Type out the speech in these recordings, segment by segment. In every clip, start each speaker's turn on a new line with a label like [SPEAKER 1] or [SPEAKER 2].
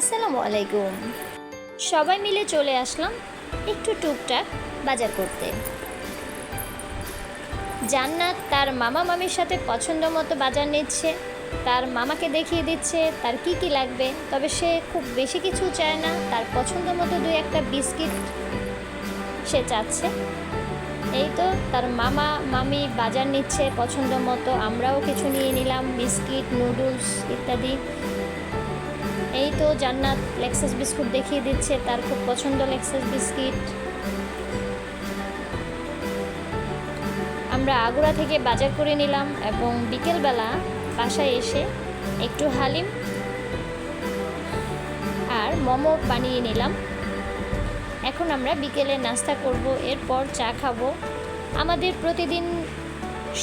[SPEAKER 1] আসসালামু আলাইকুম। সবাই মিলে চলে আসলাম একটু টুকটাক বাজার করতে। জান্নাত তার মামা মামির সাথে পছন্দ মতো বাজার নিচ্ছে, তার মামাকে দেখিয়ে দিচ্ছে তার কি কি লাগবে, তবে সে খুব বেশি কিছু চায় না, তার পছন্দ মতো দুই একটা বিস্কিট সে চাচ্ছে। এই তো তার মামা মামি বাজার নিচ্ছে, পছন্দ মতো আমরাও কিছু নিয়ে নিলাম, বিস্কিট, নুডলস ইত্যাদি। এই তো জান্নাত লেক্সাস বিস্কুট দেখিয়ে দিচ্ছে, তার খুব পছন্দ লেক্সাস বিস্কিট আমরা আগুড়া থেকে বাজার করে নিলাম এবং বিকেলবেলা বাসায় এসে একটু হালিম আর মোমো বানিয়ে নিলাম। এখন আমরা বিকেলে নাস্তা করব, এরপর চা খাব। আমাদের প্রতিদিন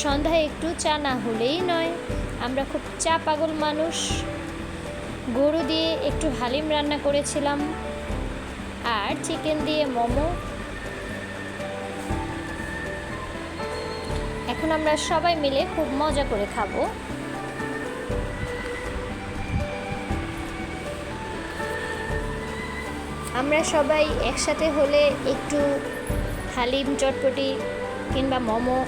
[SPEAKER 1] সন্ধ্যায় একটু চা না হলেই নয়। আমরা খুব চা পাগল মানুষ। গরু দিয়ে একটু হালিম রান্না করেছিলাম আর চিকেন দিয়ে মোমো। এখন আমরা সবাই মিলে খুব মজা করে খাব। আমরা সবাই একসাথে হলে একটু হালিম, চটপটি কিংবা মোমো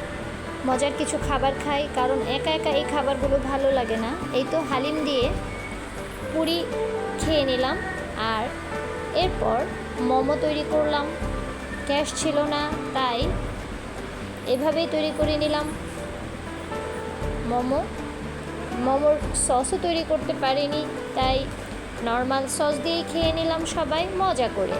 [SPEAKER 1] মজার কিছু খাবার খাই, কারণ একা একা এই খাবারগুলো ভালো লাগে না। এই তো হালিম দিয়ে পুরি খেয়ে নিলাম আর এরপর মোমো তৈরি করলাম। ক্যাশ ছিল না, তাই এভাবেই তৈরি করে নিলাম মোমো। মোমোর সসও তৈরি করতে পারিনি, তাই নর্মাল সস দিয়েই খেয়ে নিলাম সবাই, মজা করে।